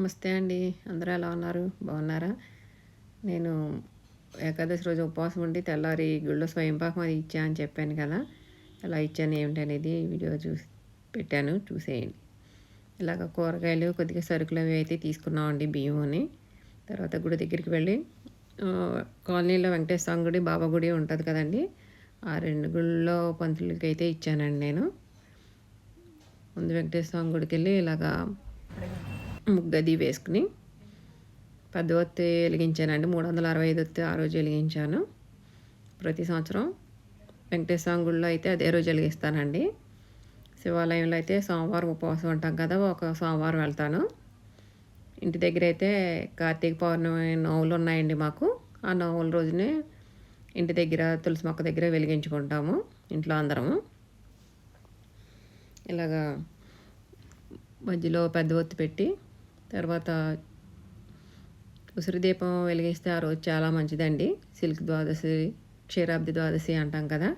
నమస్తే అండి. అందరూ ఎలా ఉన్నారు? బాగున్నారా? నేను ఏకాదశి రోజు ఉపవాసం ఉండి తెల్లారి గుళ్ళో స్వయంపాకం అది ఇచ్చా అని చెప్పాను కదా. ఎలా ఇచ్చాను ఏమిటి అనేది వీడియో చూసి పెట్టాను చూసేయండి. ఇలాగ కూరగాయలు కొద్దిగా సరుకులు అవి అయితే తీసుకున్నామండి బియ్యం అని తర్వాత గుడి దగ్గరికి వెళ్ళి కాలనీలో వెంకటేశ్వర స్వామి గుడి బాబా గుడి ఉంటుంది కదండి. ఆ రెండు గుళ్ళో పంతులకి అయితే ఇచ్చానండి నేను. ముందు వెంకటేశ్వర స్వామి గుడికి వెళ్ళి ఇలాగా ముగ్గది వేసుకుని పెద్ద ఒత్తి వెలిగించానండి మూడు వందల అరవై ఐదు ఒత్తి ఆ రోజు వెలిగించాను. ప్రతి సంవత్సరం వెంకటేశ్వర స్వామి గుడిలో అయితే అదే రోజు వెలిగిస్తానండి. శివాలయంలో అయితే సోమవారం ఉపవాసం ఉంటాం కదా ఒక సోమవారం వెళ్తాను. ఇంటి దగ్గర అయితే కార్తీక పౌర్ణమి నోవులు ఉన్నాయండి మాకు. ఆ నోవుల రోజునే ఇంటి దగ్గర తులసి మొక్క దగ్గర వెలిగించుకుంటాము ఇంట్లో అందరము. ఇలాగా మధ్యలో పెద్ద ఒత్తి పెట్టి తర్వాత ఉసిరి దీపం వెలిగిస్తే ఆ రోజు చాలా మంచిదండి. సిల్క్ ద్వాదశి క్షీరాబ్ది ద్వాదశి అంటాం కదా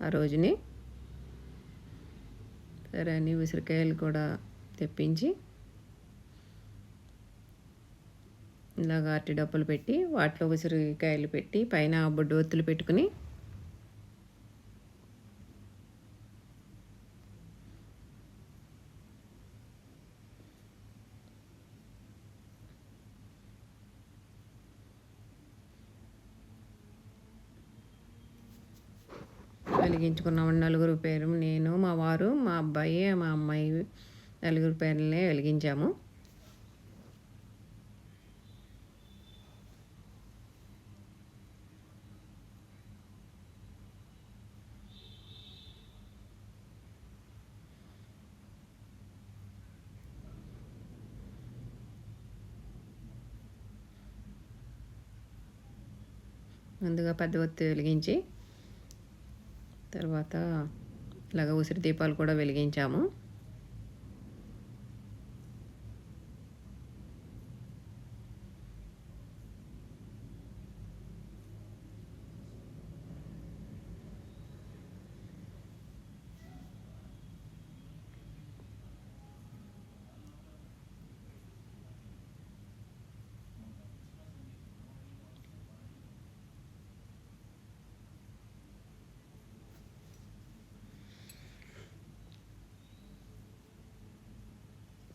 ఆ రోజుని. సరే అని ఉసిరికాయలు కూడా తెప్పించి ఇలాగ అరటి డప్పులు పెట్టి వాటిలో ఉసిరికాయలు పెట్టి పైన బొడ్డు ఒత్తులు పెట్టుకుని వెలిగించుకున్నామండి నలుగురు పేరు. నేను మా వారు మా అబ్బాయి మా అమ్మాయి నలుగురు పేర్లనే వెలిగించాము. ముందుగా పెద్ద ఒత్తి వెలిగించి తర్వాత ఇలాగ ఉసిరి దీపాలు కూడా వెలిగించాము.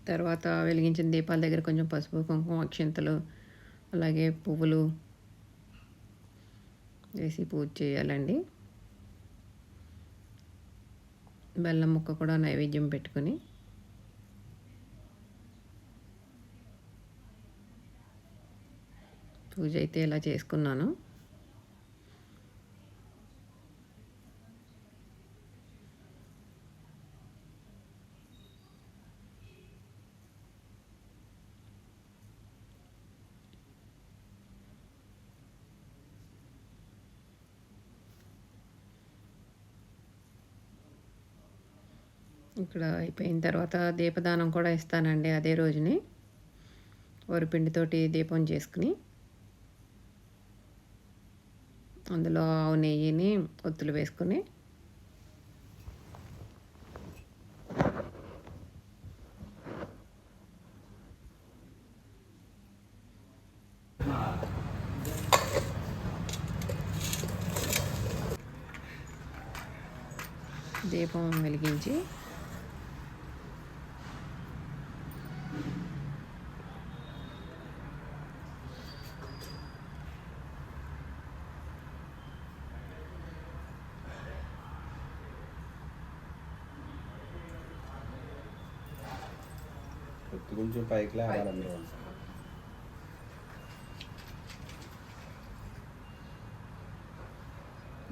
తర్వాత వెలిగించిన దీపాల దగ్గర కొంచెం పసుపు కుంకుమ అక్షింతలు అలాగే పువ్వులు వేసి పూజ చేయాలండి. బెల్లం ముక్క కూడా నైవేద్యం పెట్టుకుని పూజ అయితే ఇలా చేసుకున్నాను. ఇక్కడ అయిపోయిన తర్వాత దీపదానం కూడా ఇస్తానండి అదే రోజుని. వరిపిండితోటి దీపం చేసుకుని అందులో ఆవు నెయ్యిని ఒత్తులు వేసుకుని దీపం వెలిగించి కొంచెం పైకి లేవాలి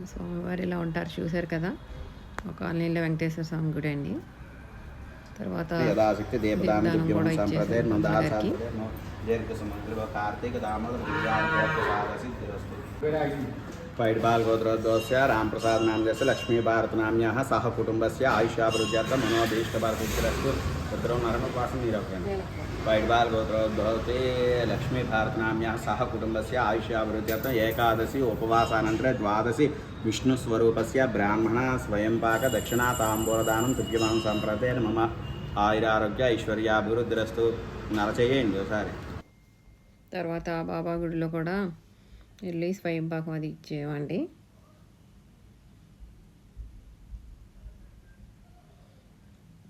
స్వామివారు ఇలా ఉంటారు చూశారు కదా? ఒక కాలనీలో వెంకటేశ్వర స్వామి గుడి అండి. తర్వాత యథాశక్తి దీపదాన పైడి బాలగోద్రోద్వస్య రాంప్రసాద్ నామ్యస్య లక్ష్మీభారత నామ్యా సహ కుటుంబస్య ఆయుష్యాభివృద్ధ్యర్థ మనోభీష్టభరతు పుత్రం నరమోపాసం నీరవకండి పైడి బాలగోద్రోద్వతి లక్ష్మీభారత నామ్యా సహ కుటుంబస్ ఆయుష్యాభివృద్ధ్యర్థం ఏకాదశి ఉపవాసానంతర ద్వాదశి విష్ణుస్వరూపస్ బ్రాహ్మణ స్వయంపాక దక్షిణా తాంబూలదానం తుభ్యమానం సంప్రదే మమ ఆయురారోగ్య ఐశ్వర్యాభివృద్ధిరస్తు నరచేయండి ఒకసారి. తర్వాత బాబా గుడిలో కూడా వెళ్ళి స్వయం పాకం అది ఇచ్చేవండి.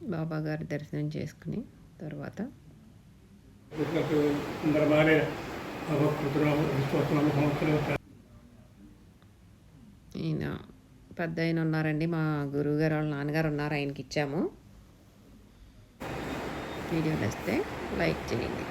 బాబా గారి దర్శనం చేసుకుని తర్వాత. ఈయన పెద్ద ఆయన ఉన్నారండి. మా గురువు గారు వాళ్ళ నాన్నగారు ఉన్నారు. ఆయనకి ఇచ్చాము. వీడియోలు వస్తే లైక్ చేయండి.